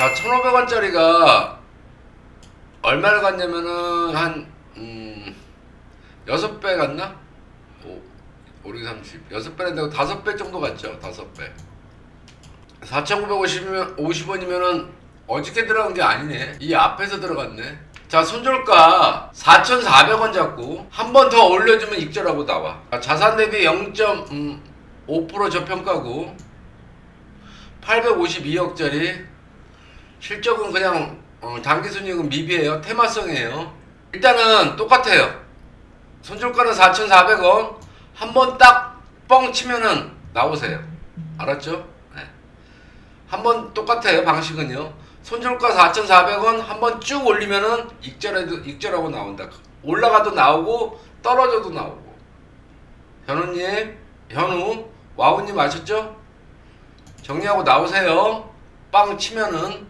자, 1,500원짜리가 얼마를 갔냐면은 한 음, 6배 갔나? 오, 5, 6, 30. 6배인데 5배 정도 갔죠. 5배. 4,950이면 50원이면은 어저께 들어간 게 아니네. 이 앞에서 들어갔네. 자, 손절가 4,400원 잡고 한 번 더 올려주면 익절하고 나와. 자, 자산 대비 0.5% 저평가고 852억짜리 실적은 그냥 어, 당기순이익은 미비해요. 테마성이에요. 일단은 똑같아요. 손절가는 4,400원. 한 번 딱 뻥 치면은 나오세요. 알았죠? 네. 한번 똑같아요. 방식은요. 손절가 4,400원 한 번 쭉 올리면은 익절해도 익절하고 나온다. 올라가도 나오고 떨어져도 나오고. 현우님, 현우, 와우님 아셨죠? 정리하고 나오세요. 빵 치면은